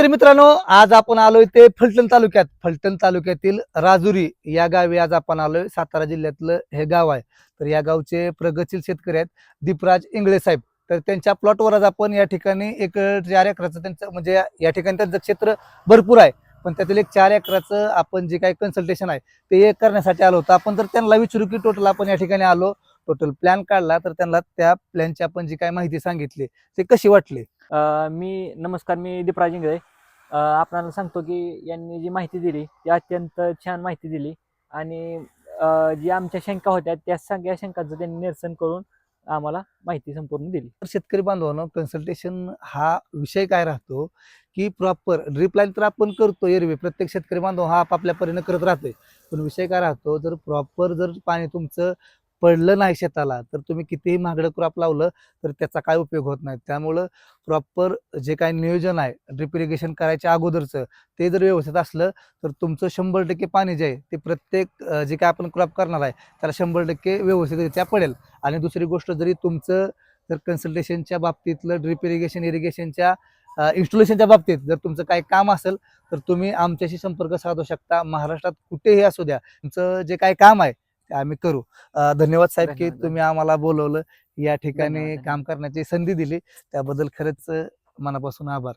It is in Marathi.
शेतकरी मित्रांनो आज आपण आलोय ते फलटण तालुक्यात. फलटण तालुक्यातील राजुरी या गावी आज आपण आलोय. सातारा जिल्ह्यातलं हे गाव आहे. तर या गावचे प्रगतशील शेतकरी आहेत दीपराज इंगळे साहेब. तर त्यांच्या प्लॉटवर आज आपण या ठिकाणी एक चार एकराचं त्यांचं म्हणजे या- ठिकाणी त्यांचं क्षेत्र भरपूर आहे. पण त्यातील एक चार एकराचं आपण जे काही कन्सल्टेशन आहे ते एक करण्यासाठी आलो होतो. आपण तर त्यांना विचारू की टोटल आपण या ठिकाणी आलो टोटल प्लॅन काढला तर त्यांना त्या प्लॅनची आपण जी काही माहिती सांगितली ते कशी वाटली? मी नमस्कार मी दीपराज इंगळे. आपणाला सांगतो की यांनी जी माहिती दिली ती अत्यंत छान माहिती दिली. आणि जी आमच्या शंका होत्या त्या सगळ्या शंकांचं त्यांनी निरसन करून आम्हाला माहिती संपूर्ण दिली. तर शेतकरी बांधवांना कन्सल्टेशन हा विषय काय राहतो की प्रॉपर ड्रीप लाईन तर आपण करतो एरवी. प्रत्येक शेतकरी बांधव हा आपापल्या परीने करत राहतोय. पण विषय काय राहतो जर प्रॉपर जर पाणी तुमचं पडलं नाही शेताला तर तुम्ही कितीही महागडं क्रॉप लावलं तर त्याचा काय उपयोग होत नाही. त्यामुळं प्रॉपर जे काय नियोजन आहे ड्रिप इरिगेशन करायच्या अगोदरचं ते जर व्यवस्थित असलं तर तुमचं शंभर टक्के पाणी जे आहे ते प्रत्येक जे काय आपण क्रॉप करणार आहे त्याला शंभर टक्के व्यवस्थितरित्या पडेल. आणि दुसरी गोष्ट जरी तुमचं जर कन्सल्टेशनच्या बाबतीतलं ड्रिप इरिगेशन इरिगेशनच्या इन्स्टॉलेशनच्या बाबतीत जर तुमचं काही काम असेल तर तुम्ही आमच्याशी संपर्क साधू शकता. महाराष्ट्रात कुठेही असू द्या तुमचं जे काही काम आहे आम्ही करू. धन्यवाद साहेब की. तुम्ही आम्हाला बोलवलं. या ठिकाणी काम करण्याची संधी दिली. त्याबद्दल खरंच मनापासून आभार.